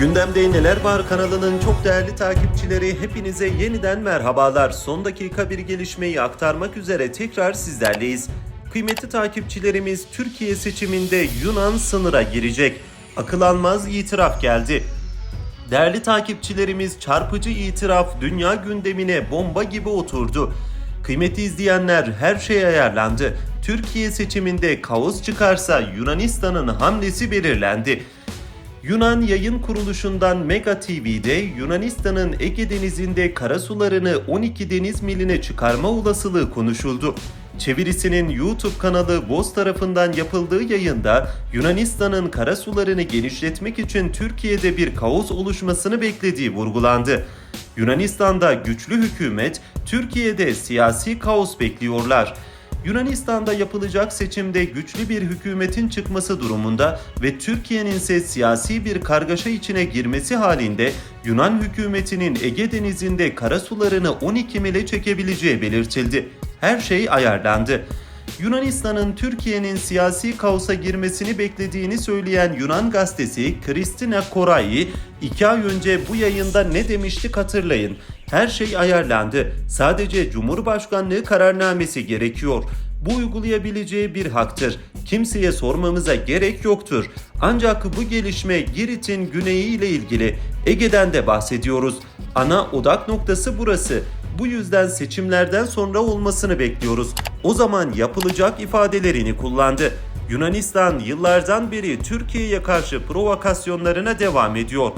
Gündemde Neler Var kanalının çok değerli takipçileri hepinize yeniden merhabalar. Son dakika bir gelişmeyi aktarmak üzere tekrar sizlerleyiz. Kıymetli takipçilerimiz Türkiye seçiminde Yunan sınıra girecek. Akıl almaz itiraf geldi. Değerli takipçilerimiz çarpıcı itiraf dünya gündemine bomba gibi oturdu. Kıymetli izleyenler her şey ayarlandı. Türkiye seçiminde kaos çıkarsa Yunanistan'ın hamlesi belirlendi. Yunan yayın kuruluşundan Mega TV'de Yunanistan'ın Ege Denizi'nde karasularını 12 deniz miline çıkarma olasılığı konuşuldu. Çevirisinin YouTube kanalı Boz tarafından yapıldığı yayında Yunanistan'ın karasularını genişletmek için Türkiye'de bir kaos oluşmasını beklediği vurgulandı. Yunanistan'da güçlü hükümet, Türkiye'de siyasi kaos bekliyorlar. Yunanistan'da yapılacak seçimde güçlü bir hükümetin çıkması durumunda ve Türkiye'nin ise siyasi bir kargaşa içine girmesi halinde Yunan hükümetinin Ege Denizi'nde karasularını 12 mile çekebileceği belirtildi. Her şey ayarlandı. Yunanistan'ın Türkiye'nin siyasi kaosa girmesini beklediğini söyleyen Yunan gazetesi Kristina Korai iki ay önce bu yayında ne demiştik hatırlayın. Her şey ayarlandı. Sadece Cumhurbaşkanlığı kararnamesi gerekiyor. Bu uygulayabileceği bir haktır. Kimseye sormamıza gerek yoktur. Ancak bu gelişme Girit'in güneyi ile ilgili. Ege'den de bahsediyoruz. Ana odak noktası burası. Bu yüzden seçimlerden sonra olmasını bekliyoruz. O zaman yapılacak ifadelerini kullandı. Yunanistan yıllardan beri Türkiye'ye karşı provokasyonlarına devam ediyor.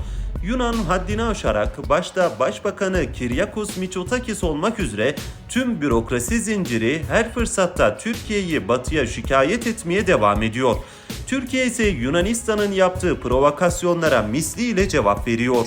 Yunan haddini aşarak başta Başbakanı Kiryakos Mitsotakis olmak üzere tüm bürokrasi zinciri her fırsatta Türkiye'yi batıya şikayet etmeye devam ediyor. Türkiye ise Yunanistan'ın yaptığı provokasyonlara misliyle cevap veriyor.